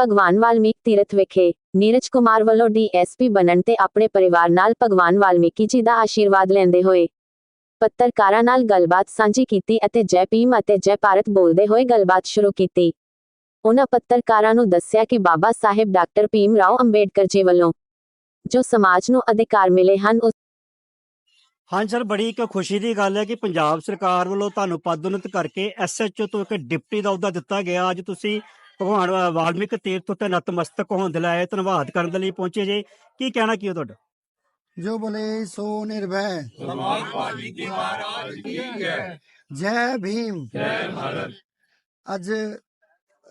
ਭਗਵਾਨ ਵਾਲਮੀਕ ਤੀਰਥ ਵਿਖੇ ਨੀਰਜ ਕੁਮਾਰ ਵੱਲੋਂ ਡੀਐਸਪੀ ਬਣਨ ਤੇ ਆਪਣੇ ਪਰਿਵਾਰ ਨਾਲ ਭਗਵਾਨ ਵਾਲਮੀਕੀ ਜੀ ਦਾ ਆਸ਼ੀਰਵਾਦ ਲੈਂਦੇ ਹੋਏ ਪੱਤਰਕਾਰਾਂ ਨਾਲ ਗੱਲਬਾਤ ਸਾਂਝੀ ਕੀਤੀ ਅਤੇ ਜੈ ਭੀਮ ਅਤੇ ਜੈ ਭਾਰਤ ਬੋਲਦੇ ਹੋਏ ਗੱਲਬਾਤ ਸ਼ੁਰੂ ਕੀਤੀ। ਉਹਨਾਂ ਪੱਤਰਕਾਰਾਂ ਨੂੰ ਦੱਸਿਆ ਕਿ ਬਾਬਾ ਸਾਹਿਬ ਡਾਕਟਰ ਭੀਮ ਰਾਓ ਅੰਬੇਡਕਰ ਜੀ ਵੱਲੋਂ ਜੋ ਸਮਾਜ ਨੂੰ ਅਧਿਕਾਰ ਮਿਲੇ ਹਨ, ਉਸ ਹਾਂ ਸਰ, ਬੜੀ ਇੱਕ ਖੁਸ਼ੀ ਦੀ ਗੱਲ ਹੈ ਕਿ ਪੰਜਾਬ ਸਰਕਾਰ ਵੱਲੋਂ ਤੁਹਾਨੂੰ ਪਦੋਨਤ ਕਰਕੇ ਐਸਐਚਓ ਤੋਂ ਇੱਕ ਡਿਪਟੀ ਦਾ ਅਹੁਦਾ ਦਿੱਤਾ ਗਿਆ। ਅੱਜ ਤੁਸੀਂ ਭਗਵਾਨ ਵਾਲਮੀਕ ਤੀਰਥ ਉੱਤੇ ਨਤਮਸਤਕ ਹੋਣ ਦੇ ਲਈ ਧੰਨਵਾਦ ਕਰਨ ਦੇ ਲਈ ਪਹੁੰਚੇ ਜੇ। ਕੀ ਕਹਿਣਾ ਕੀ ਹੈ ਤੁਹਾਡਾ? ਜੋ ਬੋਲੇ ਸੋ ਨਿਰਭੈ। ਜੈ ਭੀਮ। ਅੱਜ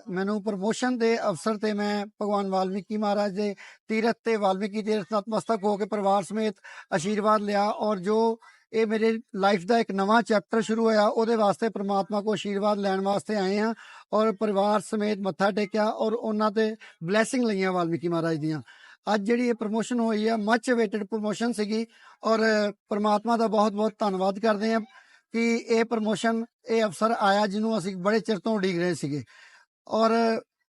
ਮੈਨੂੰ ਪ੍ਰਮੋਸ਼ਨ ਦੇ ਅਵਸਰ ਤੇ ਮੈਂ ਭਗਵਾਨ ਵਾਲਮੀਕੀ ਮਹਾਰਾਜ ਦੇ ਤੀਰਥ ਤੇ ਵਾਲਮੀਕੀ ਤੀਰਥ ਨਤਮਸਤਕ ਹੋ ਕੇ ਪਰਿਵਾਰ ਸਮੇਤ ਆਸ਼ੀਰਵਾਦ ਲਿਆ ਔਰ ਜੋ ਇਹ ਮੇਰੇ ਲਾਈਫ ਦਾ ਇੱਕ ਨਵਾਂ ਚੈਪਟਰ ਸ਼ੁਰੂ ਹੋਇਆ। ਉਹਦੇ ਵਾਸਤੇ ਪ੍ਰਮਾਤਮਾ ਕੋ ਆਸ਼ੀਰਵਾਦ ਲੈਣ ਵਾਸਤੇ ਆਏ ਹਾਂ ਔਰ ਪਰਿਵਾਰ ਸਮੇਤ ਮੱਥਾ ਟੇਕਿਆ ਔਰ ਉਹਨਾਂ ਤੇ ਬਲੇਸਿੰਗ ਲਈਆਂ ਵਾਲਮੀਕੀ ਮਹਾਰਾਜ ਦੀਆਂ। ਅੱਜ ਜਿਹੜੀ ਇਹ ਪ੍ਰਮੋਸ਼ਨ ਹੋਈ ਹੈ ਮੱਚ ਅਵੇਟਡ ਪ੍ਰਮੋਸ਼ਨ ਸੀਗੀ ਔਰ ਪ੍ਰਮਾਤਮਾ ਦਾ ਬਹੁਤ ਬਹੁਤ ਧੰਨਵਾਦ ਕਰਦੇ ਹਾਂ ਕਿ ਇਹ ਪ੍ਰਮੋਸ਼ਨ ਇਹ ਅਫਸਰ ਆਇਆ ਜਿਹਨੂੰ ਅਸੀਂ ਬੜੇ ਚਿਰ ਤੋਂ ਉਡੀਕ ਰਹੇ ਸੀਗੇ। ਔਰ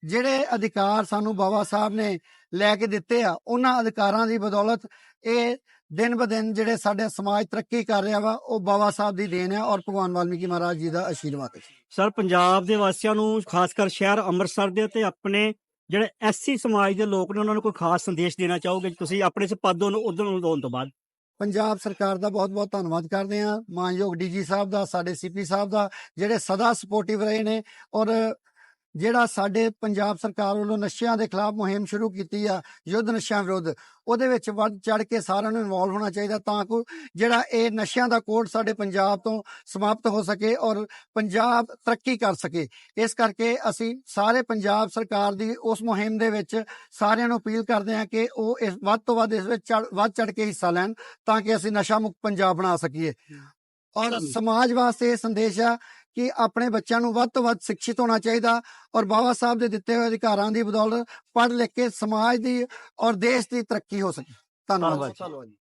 ਜਿਹੜੇ ਅਧਿਕਾਰ ਸਾਨੂੰ ਬਾਬਾ ਸਾਹਿਬ ਨੇ ਲੈ ਕੇ ਦਿੱਤੇ ਆ ਉਹਨਾਂ ਅਧਿਕਾਰਾਂ ਦੀ ਬਦੌਲਤ ਇਹ ਦਿਨ ਬ ਦਿਨ ਜਿਹੜੇ ਸਾਡੇ ਸਮਾਜ ਤਰੱਕੀ ਕਰ ਰਿਹਾ ਵਾ ਉਹ ਬਾਬਾ ਸਾਹਿਬ ਦੀ ਦੇਣ ਆ ਔਰ ਭਗਵਾਨ ਵਾਲਮੀਕੀ ਮਹਾਰਾਜ ਜੀ ਦਾ ਆਸ਼ੀਰਵਾਦ ਹੈ ਸਰ ਪੰਜਾਬ ਦੇ ਵਾਸੀਆਂ ਨੂੰ ਖਾਸ ਕਰ ਸ਼ਹਿਰ ਅੰਮ੍ਰਿਤਸਰ ਦੇ ਤੇ ਆਪਣੇ ਜਿਹੜੇ ਐਸਸੀ ਸਮਾਜ ਦੇ ਲੋਕ ਨੇ ਉਹਨਾਂ ਨੂੰ ਕੋਈ ਖਾਸ ਸੰਦੇਸ਼ ਦੇਣਾ ਚਾਹੋਗੇ? ਤੁਸੀਂ ਆਪਣੇ ਇਸ ਪਦ ਨੂੰ ਉਦੋਂ ਨੂੰ ਲਾਉਣ ਤੋਂ ਬਾਅਦ। ਪੰਜਾਬ ਸਰਕਾਰ ਦਾ ਬਹੁਤ-ਬਹੁਤ ਧੰਨਵਾਦ ਕਰਦੇ ਹਾਂ। ਮਾਨਯੋਗ ਡੀਜੀ ਸਾਹਿਬ ਦਾ ਸਾਡੇ ਸੀਪੀ ਸਾਹਿਬ ਦਾ ਜਿਹੜੇ ਸਦਾ ਸਪੋਰਟਿਵ ਰਹੇ ਨੇ ਔਰ ਜਿਹੜਾ ਸਾਡੇ ਪੰਜਾਬ ਸਰਕਾਰ ਵੱਲੋਂ ਨਸ਼ਿਆਂ ਦੇ ਖਿਲਾਫ ਮੁਹਿੰਮ ਸ਼ੁਰੂ ਕੀਤੀ ਆ, ਯੁੱਧ ਨਸ਼ਿਆਂ ਵਿਰੁੱਧ, ਉਹਦੇ ਵਿੱਚ ਵੱਧ ਚੜ ਕੇ ਸਾਰਿਆਂ ਨੂੰ ਇਨਵੋਲਵ ਹੋਣਾ ਚਾਹੀਦਾ ਤਾਂ ਕਿ ਜਿਹੜਾ ਇਹ ਨਸ਼ਿਆਂ ਦਾ ਕੋਡ ਸਾਡੇ ਪੰਜਾਬ ਤੋਂ ਸਮਾਪਤ ਹੋ ਸਕੇ ਔਰ ਪੰਜਾਬ ਤਰੱਕੀ ਕਰ ਸਕੇ। ਇਸ ਕਰਕੇ ਅਸੀਂ ਸਾਰੇ ਪੰਜਾਬ ਸਰਕਾਰ ਦੀ ਉਸ ਮੁਹਿੰਮ ਦੇ ਵਿੱਚ ਸਾਰਿਆਂ ਨੂੰ ਅਪੀਲ ਕਰਦੇ ਹਾਂ ਕਿ ਉਹ ਇਸ ਵੱਧ ਤੋਂ ਵੱਧ ਇਸ ਵਿੱਚ ਚੜ੍ਹ- ਵੱਧ ਚੜ ਕੇ ਹਿੱਸਾ ਲੈਣ ਤਾਂ ਕਿ ਅਸੀਂ ਨਸ਼ਾ ਮੁਕਤ ਪੰਜਾਬ ਬਣਾ ਸਕੀਏ। ਔਰ ਸਮਾਜ ਵਾਸਤੇ ਇਹ ਸੰਦੇਸ਼ ਆ ਕਿ ਆਪਣੇ ਬੱਚਿਆਂ ਨੂੰ ਵੱਧ ਤੋਂ ਵੱਧ ਸਿੱਖਿਤ ਹੋਣਾ ਚਾਹੀਦਾ ਔਰ ਬਾਬਾ ਸਾਹਿਬ ਦੇ ਦਿੱਤੇ ਹੋਏ ਅਧਿਕਾਰਾਂ ਦੀ ਬਦੌਲਤ ਪੜ੍ਹ ਲਿਖ ਕੇ ਸਮਾਜ ਦੀ ਔਰ ਦੇਸ਼ ਦੀ ਤਰੱਕੀ ਹੋ ਸਕੇ। ਧੰਨਵਾਦ ਧੰਨਵਾਦ।